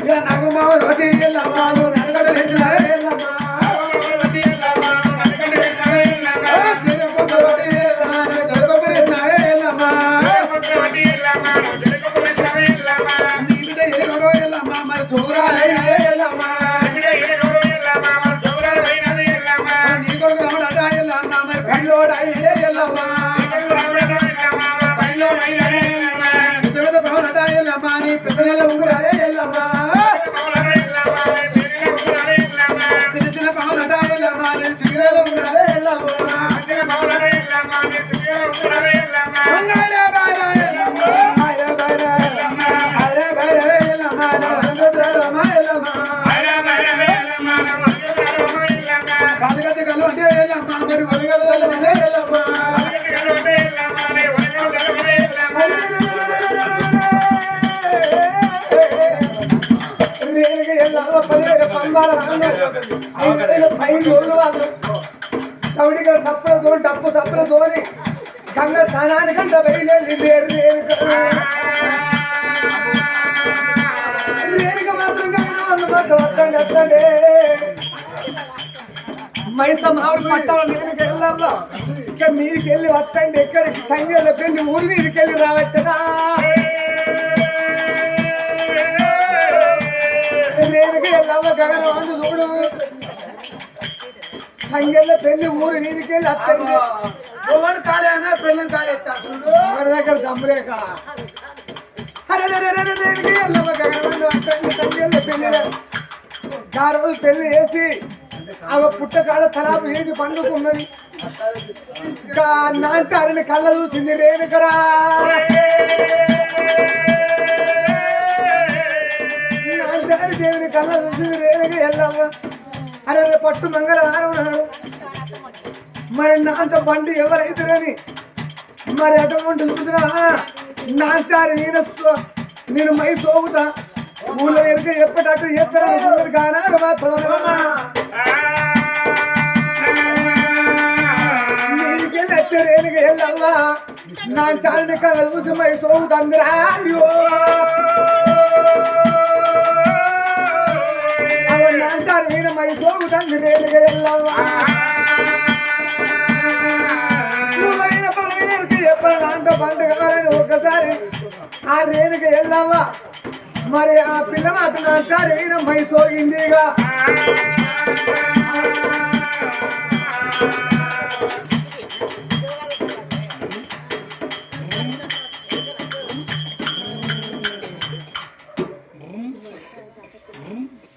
ఇక నాకు మామ ఎల్లమ్మ, ఎల్లమ్మ? ఎల్లమ్మ, నీ పెద్దల ఉంగురాలే ఎల్లమ్మ. చిన్న చిన్న పవనట ఎల్లమ్మ, నీ చిగురాల ఉంగురాలే రేణుక ఎల్లమ్మ, పదివేల పందాల రాంగ. ఐదువేల వాళ్ళు. చౌడిగా తప్పులతో డప్పు తప్పులతోని గంగ స్నానానికంట బయలుదేరి రేణు రేణుక మాత్రం వస్తండి వస్తండి పట్టాల మీదకి ఇక మీదకి వెళ్ళి వస్తండి ఎక్కడికి సంగీత పెళ్ళి ఊరి మీదకి వెళ్ళి రావచ్చరా రేణుకి చూడు. సంగీత పెళ్ళి ఊరు మీదకి వెళ్ళి ఎవరు కాలేనా పెళ్ళం కాలేస్తాడు ఎవరి దగ్గర దమ్ములేక గారు పెళ్ళి ఆ రోజు పెళ్ళి చేసి ఆ పుట్టకాడ తలాపు వేసి పండుకున్నది. ఇంకా నాంచారిని కళ్ళ చూసింది రేణుకరా. నాంచారి దేవుని కళ్ళ రుజువు రేణుక ఎల్లమ్మ అరే పట్టు మంగళవారం అన్నాడు. మరి నాతో బండి ఎవరైతురని మరి అటువంటి చూసినా నాంచారి నేను సో- నేను మై సోగుతా. ఊళ్ళో ఎరుక ఎప్పటట్టు ఎత్తరాడు కానాడు మాత్రం నీకే నా చాలిన కళ చూసి మై సోగుతందిరా అయ్యో అంటారు నేను మై సోగుతంది నువ్వైన చెప్పాలి దాంతో పండుగ ఒకసారి ఆ రేణుక వెళ్ళావా మరి ఆ పిల్ల మాత్రం అంటారు ఈయన మై సోగిందిగా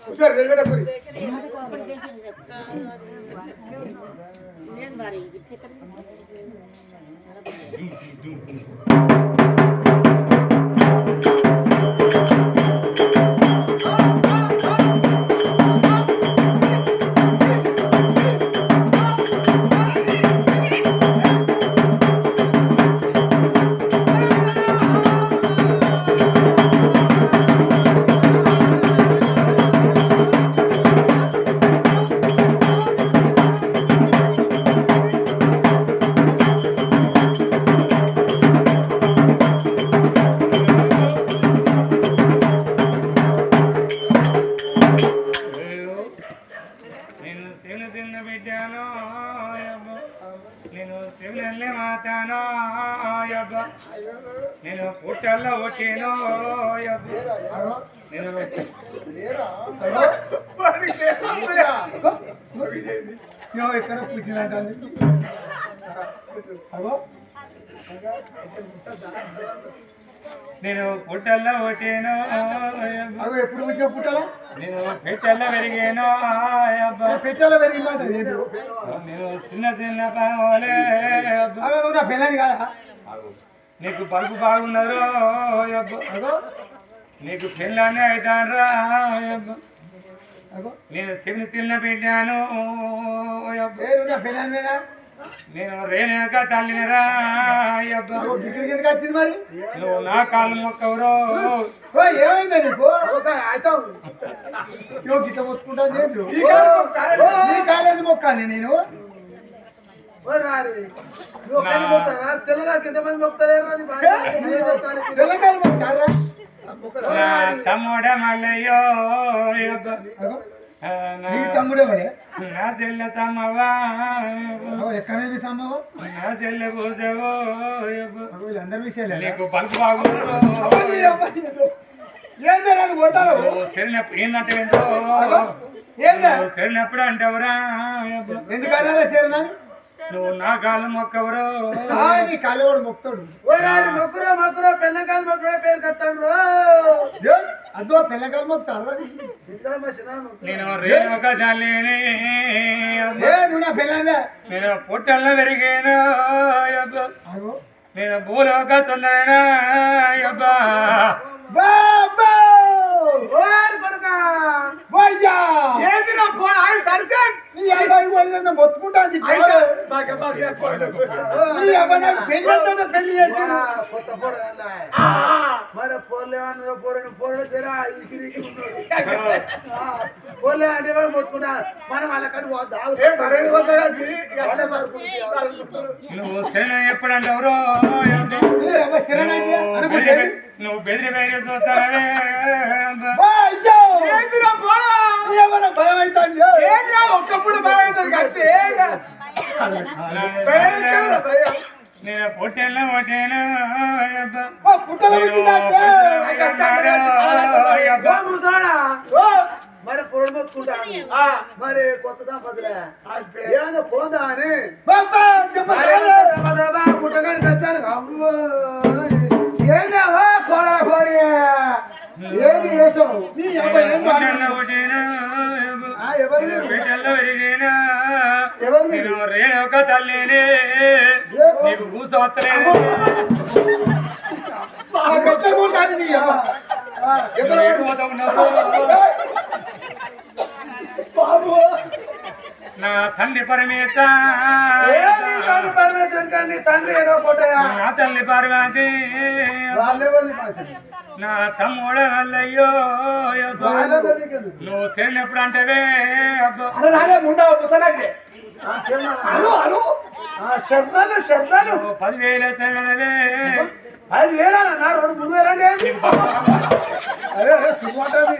కూర్చోరు, వెలుగడ కూరి. నేను ఏమో ఎక్కడ పుట్టినట్టు అగో నేను పుట్టల్లో. అగో ఎప్పుడు పుట్టిన పుట్టాలా నేను పెట్టల్లో పెరిగాను యబ్బ. పెట్టాల పెరిగిందంట నేను చిన్న చిన్న పాములే యబ్బ. అగో నువ్వు నా పిల్లని కాదా నీకు పలుపు బాగున్నారు నీకు పెళ్ళాన్ని అవుతాన్రా నేను చిన్న చిన్న బిడ్డాను యబ్బ. ఏ నువ్వు నా పిల్లని మీద నేను రేణుక తల్లినిరా మరి. నువ్వు నా కాళ్ళు మొక్కవురో. ఓ ఏమైందా నీకు? గిట్ల మొత్తుకుంటాను ఏంటి? నీ కాలేజీ మొక్కాలి నేను? తెల్లగా ఎంతమంది చెప్తాను. తెలంగాణ మొక్కారా నా తమ్ముడ నీకు తమ్ముడే నా చెల్లె తమ్మవా ఎక్కడ సంభవం నా చెల్లె. అగో, వీళ్ళందరి విషయాలే. నీకు పలుకు బాగుండు ఏందా. నన్ను కొడతావు? నువ్వు చెల్లినప్పుడు ఏందంటే ఏందా? చెల్లినప్పుడు అంటవరా యబ్బ. ఎందుకన్నా చేరినాను నువ్వు నా కాళ్ళు మొక్కవరు? నీ కలవాడు మొక్కుతాడు. మొక్కురా మొక్కురా పెళ్ళకాయలు మొక్కురా పేరు కత్తాడు అదో పెళ్ళకాయలు మొక్కుతాడు నేను రేణుక. ఏ నువ్వు నా పెళ్ళంగా నేను పుట్టల్లో పెరిగాను నేను భూలోక సుందరనా యబ్బా నీ అబ్బాయి పోయిందంటే మొత్తుకుంటాంది నీ అబ్బాయి నాకు పెళ్ళి అవుతుంటే పెళ్ళి చేసి కొత్త పోరగాళ్ళ. మరి పోర్లు పోరడు పోరడు తెరా ఇరికి అంటే కూడా మనం ఎప్పుడంటావు అనుకుంటే నువ్వు బెదిరి బెదిరి చూస్తావే బయ్యా ఏంటిరా పోడ నీ అబ్బాయి భయం అవుతుంది ఏంట్రా ఒక్కప్పుడు భయం అవుతుంది కలిసి నేను పుట్టెల్లో పుట్టాను ఓ పుట్టలో పుట్టిందంటే మరి పొరడు మొత్తుకుంటాను మరి కొత్త దంపతులే ఏమన్నా పోదా అని బాబా చెప్పండి పుట్టగానికి వచ్చాను అమ్మో. ఏందావా పోరా పోరి ఏంది వేషం నీ రేణుక తల్లిని నీకు కూటాది నీ తండ్రి పరమేశ నా తల్లి పార్వతి నా తమ్ముడు అల్లయ్యో. నువ్వు చేరినప్పుడు అంటవే అబ్బా. అను అను. శర్మను నువ్వు పదివేల వేలన్నా రెండు మూడు వేలండి అరే అరే సుమాటది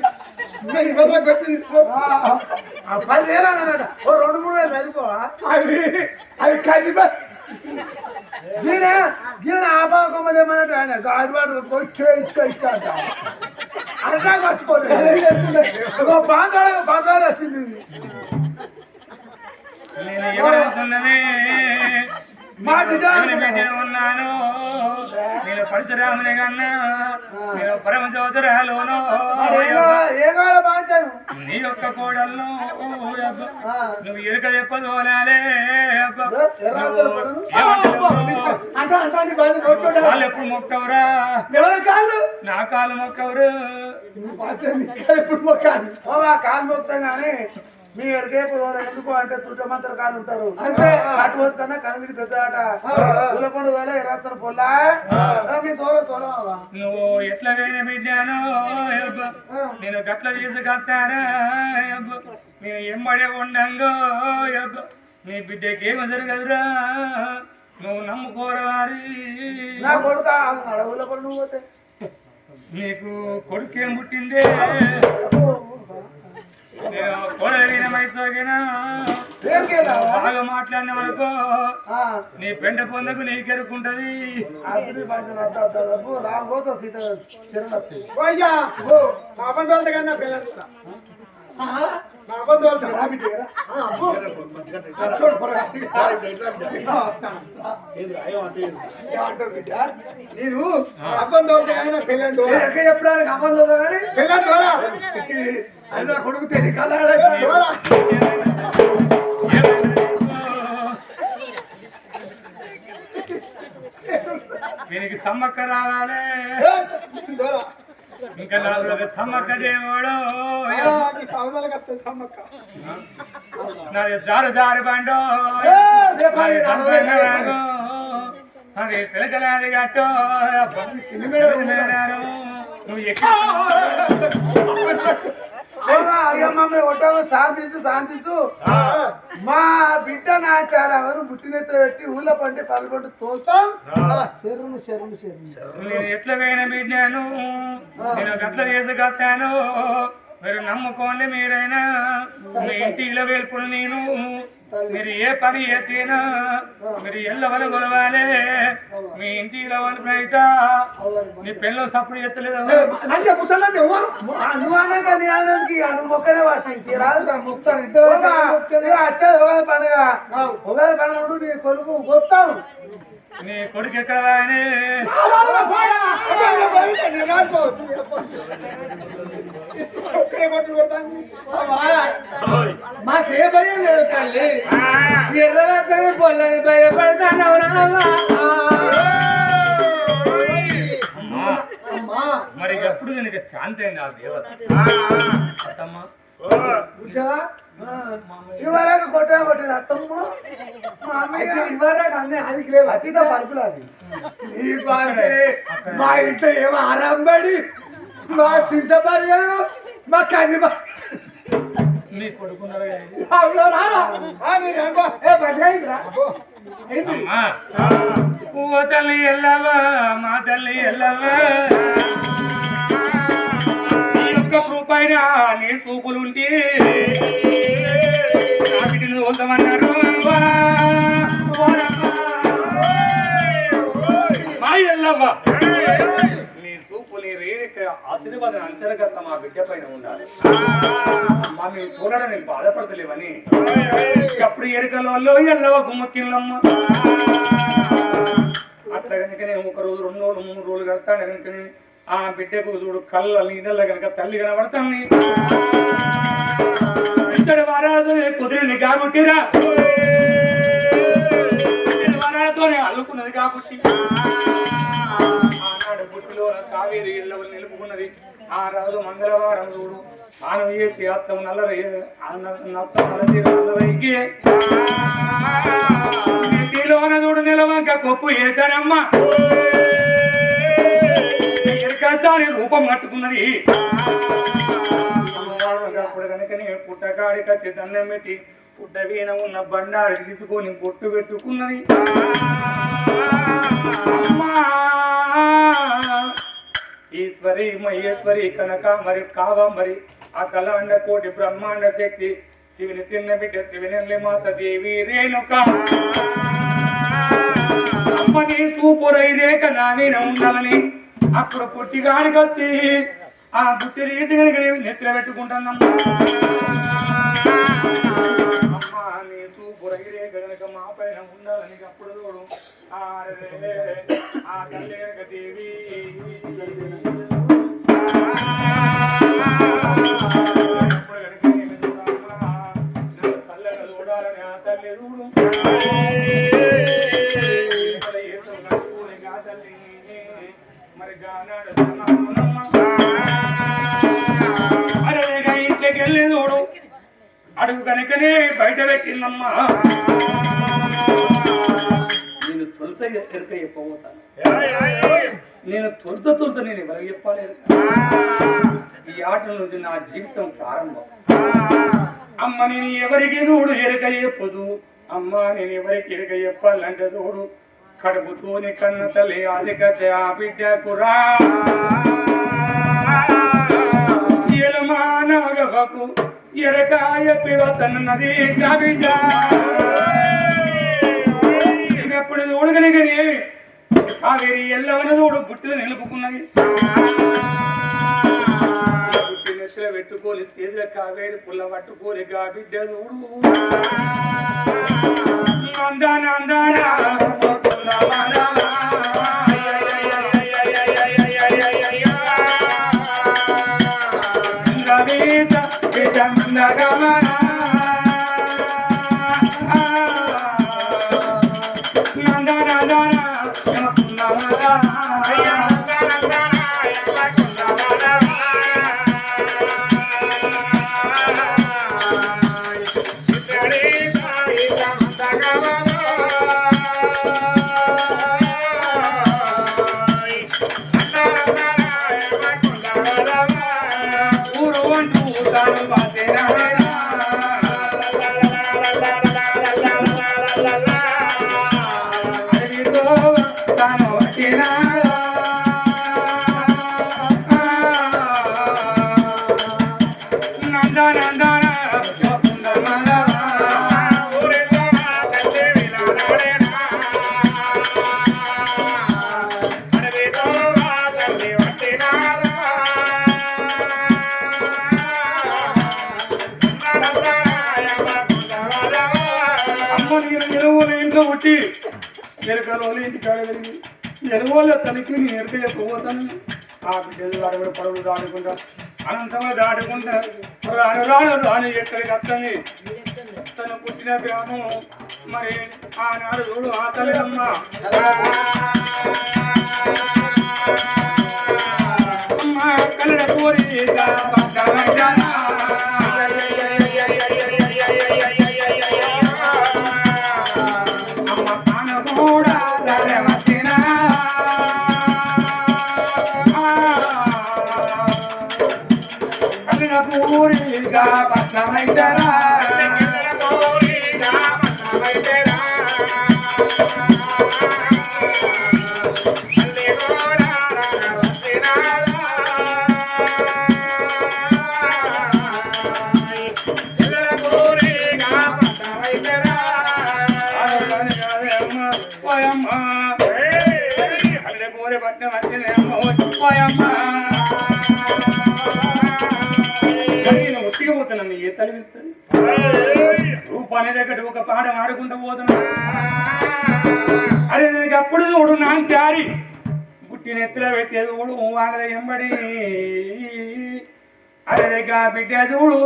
ఇంకా ఇవ్వగా పెట్టి ఆ పది వేలు అన్నాడట ఓ రెండు మూడు వేలు సరిపోవా? అవి అవి కందిపా గీన గీన ఆపాకమ్మది ఏమన్నట్టు ఆయన గాడి వాడు వచ్చే ఇచ్చా ఇచ్చా అంట. అట్లా కట్టుకోలేదు పాకాల పాకాలు వచ్చింది నేను ఎవరవుతున్నది. బిడ్డ ఉన్నాను. నేను పరశురాముని కన్నా. నేను కాల బాంచాను నీ యొక్క కోడల్లో. నువ్వు ఎరుక చెప్పదోలాలే కాళ్ళు ఎప్పుడు మొక్కవురా? నా కాలు మొక్కవురు. కాలు కానీ మీ ఎరికేపు ఎందుకు? అంటే తుట్ట మాత్రం కాలు ఉంటారు. అంతే. అటు పోతు కన్నా కనగిడి పెద్ద ఆట పులపండు వేల ఎరాతను పొల్లా? మీ తోడవా నువ్వు ఎట్లా వేరే బిడ్డాను అబ్బా. నేను గట్ల తీసుకొస్తానా అబ్బా. నేను ఎంబడే ఉండంగో అబ్బా. నీ బిడ్డకి ఏమి జరగదురా? నువ్వు నమ్ముకోరవారి నా కొడుక? అడవుల నువ్వు పోతే. నీకు కొడుకేం పుట్టిందే? బాగా మాట్లాడినావు అనుకో ఆ, నీ పెంట పొందకు చూడు పొరగా. నేను అబ్బందోలతో కన్నా పిల్లలు ఎక్కడ చెప్పడానికి అమ్మందో కానీ? పిల్లలు అన్న కొడుకు తెలియ కల ద్వారా దీనికి సమ్మక్క రావాలి. ఇంకా నాలుగు సమ్మక్క దేవుడు. సమ్మక్క. జారు జారు బండు. అది పిలకలాది గట్టు నువ్వు అయ్యా మమ్మల్ని కొట్టాము శాంతించు శాంతించు. మా బిడ్డ నాచారు ఎవరు పుట్టినెత్తులు పెట్టి ఊళ్ళో పండి పళ్ళు పండు తోస్తాం చెరువును చెరువును ఎట్ల పోయిన బిడ్డాను నేను? గట్ల మీరు నమ్ముకోండి మీరైనా. మీ ఇంటిలో వేల్పుడు నేను. మీరు ఏ పని చేసినా మీరు ఎల్లవన కొలవాలి. మీ ఇంటిలో వరకు నీ పిల్లలు సప్పుడు ఎత్తలేదు అంటే ముసలి మొక్కనే పడతాయి ముక్తారు ఇద్దరు వచ్చేది ఉగాది పండుగ. ఉగాది పండుగ నీ కొడుకు కొత్తాం నీ కొడుకు ఎక్కడ వాయనే మాకే భయం లేదు తల్లి? ఎర్రవచ్చని పొల్లని భయపడతాను అమ్మా. అమ్మా. మరి ఎప్పుడు నీకు శాంతి అయింది ఆ దేవత? అత్తమ్మా. ఇవరకు కొట్టా కొట్టిన అత్తమ్మ. ఇవ్వరాక అన్నీ ఆయనకి లేవు. అతీత పలుకులు అవి. ఈ మా ఇంట్లో ఏమో ఆరంబడి? మా చింత మా. అమ్మా. ఓ తల్లి ఎల్లవా మా తల్లి ఎల్లవా. నీ యొక్క రూపాయన నీ బిడ్డను వద్దమన్నారు మా ఎల్లవ్వ. ఆశీర్వాదం అంతర్గత మా బిడ్డ పైన ఉండాలి. మా మేము చూడడం నేను బాధపడతలేవని. అప్పుడు ఎరుకలలో ఎల్లవ గుమ్మకిల్లమ్మ అట్లా కనుకనే ఒక రోజు రెండు రోజులు మూడు రోజులు కడతాను కనుకనే ఆ బిడ్డకు చూడు కళ్ళ నీళ్ళ కనుక తల్లి కనబడతాన్ని ఇచ్చడి వారాలతో కుదిరింది కాబట్టిరా ఇచ్చడి అల్లుకున్నది కాబట్టి. ఆనాడు కావేరి ఇళ్ళ నిలుపుకున్నది. ఆ రాజు మంగళవారం చూడు ఆనం చేసి అత్తం నల్లర నత్తం నల్లరైకి నెత్తిలోన చూడు నిలవంక కొప్పు వేశానమ్మా. ఎరకచ్చాని రూపం కట్టుకున్నది. అప్పుడు కనుకనే పుట్టకాడికి వచ్చి దండం పెట్టి పుట్టవీన ఉన్న బండారు తీసుకొని పొట్టు పెట్టుకున్నది. ఈశ్వరి మహేశ్వరి కనక మరి కావ మరి ఆ కోటి బ్రహ్మాండ శక్తి శివుని చిన్న బిడ్డ శివుని మాత దేవి రేణుక. అమ్మని సూపురై రేఖ నా ఉండాలని అప్పుడు పుట్టిగానికి వచ్చి ఆ బుట్టి రీతి కనుక నెత్తిన పెట్టుకుంటానమ్మా. నీ సూపురై రగిరే గనక మా పైన ఉండాలని అప్పుడు చూడు. ఆ రే, ఆ తల్లి దేవి చూడాలని ఆ తల్లి చూడు. అడుగు కనుకనే బయట పెట్టిందమ్మా. నేను తొలుత ఎరుక చెప్పబోతాను. నేను తొలుత తొలుత నేను ఎవరికి చెప్పాలి? ఈ ఆట నుండి నా జీవితం ప్రారంభం. అమ్మ నేను ఎవరికి చూడు ఎరుక చెప్పదు? అమ్మ నేను ఎవరికి ఎరుక చెప్పాలంటే చూడు కడుపుతోని కన్న తల్లి అధిక ఆ బిడ్డకురా ఎలమానగవకు ఎరకాయ పివతన్నది కవిజ ఎప్పుడు చూడగనే కానీ కావేరి ఎల్లవన చూడు బుట్టిలో నిలుపుకున్నది. బుట్టి నెత్తిలో పెట్టుకోని కావేరి పుల్ల పట్టుకోని గా బిడ్డ చూడు అందాన ఇంట్లో పుట్టి ఎరకాలు ఇంటి కాడగలిగి ఎరువుల తనకి నేను ఎరకలేకపోతాను ఆ బిడ్డలు అడగడు పడవలు దాడుకుంటా అనంతంగా దాటుకుంటా రాను రాను ఎక్కడికి అత్తని తను పుట్టిన గ్రామం మరి ఆనాడు చూడు ఆ తల్లి అమ్మ. కన్నడ కోరిక నేను పోతున్నాను ఏ తల్లి వెళ్తుంది రూపాన్ని దగ్గర ఒక పాట ఆడుకుంటూ పోతున్నా. అరే నీకు అప్పుడు చూడు నా చారి పుట్టిన ఎత్తులో పెట్టేది చూడు వాళ్ళ ఎంబడి. అరే దగ్గర బిడ్డ చూడు.